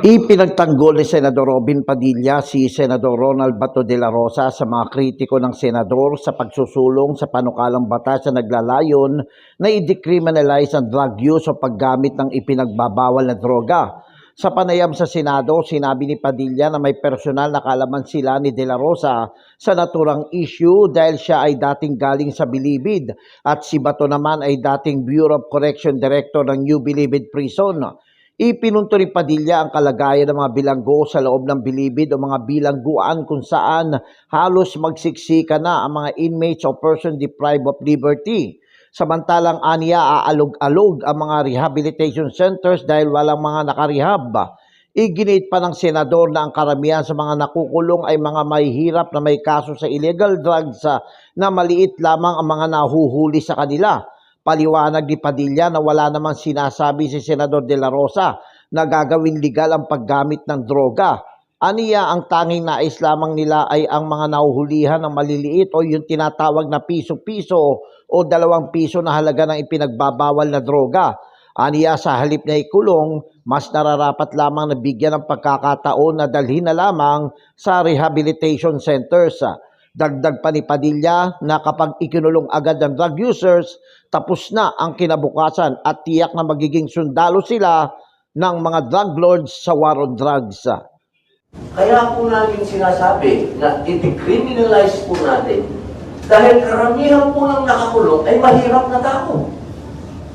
Ipinagtanggol ni Senador Robin Padilla si Senador Ronald Bato de la Rosa sa mga kritiko ng senador sa pagsusulong sa panukalang batas na naglalayon na i-decriminalize ang drug use o paggamit ng ipinagbabawal na droga. Sa panayam sa Senado, sinabi ni Padilla na may personal na kalaman sila ni De La Rosa sa naturang issue dahil siya ay dating galing sa Bilibid at si Bato naman ay dating Bureau of Correction Director ng New Bilibid Prison. Ipinunto ni Padilla ang kalagayan ng mga bilanggo sa loob ng bilibid o mga bilangguan kung saan halos magsiksika na ang mga inmates o person deprived of liberty. Samantalang aniya aalog-alog ang mga rehabilitation centers dahil walang mga nakarehab. Iginit pa ng senador na ang karamihan sa mga nakukulong ay mga mahihirap na may kaso sa illegal drugs ah, na maliit lamang ang mga nahuhuli sa kanila. Paliwanag ni Padilla na wala namang sinasabi si Senador De La Rosa na gagawin legal ang paggamit ng droga. Aniya ang tanging nais lamang nila ay ang mga nahuhulihan ng maliliit o yung tinatawag na piso-piso o dalawang piso na halaga ng ipinagbabawal na droga. Aniya sa halip na ikulong, mas nararapat lamang na bigyan ng pagkakataon na dalhin na lamang sa rehabilitation centers. Dagdag pa ni Padilla na kapag ikinulong agad ng drug users, tapos na ang kinabukasan at tiyak na magiging sundalo sila ng mga drug lords sa war on drugs. Kaya po namin sinasabi na i-decriminalize po natin dahil karamihan po ng nakakulong ay mahirap na tao.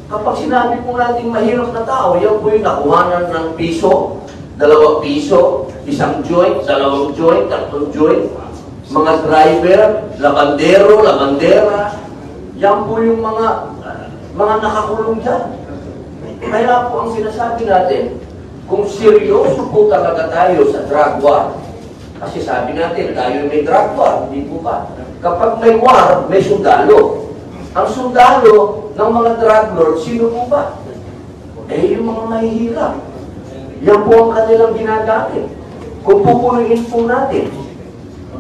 Kapag sinabi po natin mahirap na tao, yan po yung nakuhanan ng piso, dalawang piso, isang joint, dalawang joint, tatlong joint, mga driver, labandero, labandera, yan po yung mga mga nakakulong dyan. Kaya po ang sinasabi natin, kung seryoso po talaga tayo sa drug war, kasi sabi natin, tayo may drug war, hindi po ba? Kapag may war, may sundalo. Ang sundalo ng mga drug lords, sino po ba? Eh, yung mga mahihirap. Yan po ang kanilang ginagamit. Kung pupunuin po natin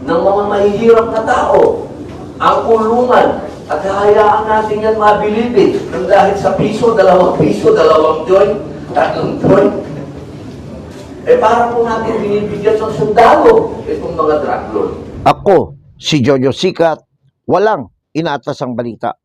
ng mga mahihirap na tao, ang kulungan, at hayaan natin yan mabilibid. Nang dahil sa piso, dalawang piso, dalawang joint, tatlong joint, eh para po natin binibigyan ng sundalo itong mga drug lord. Ako, si Jojo Sikat, walang inatas ang balita.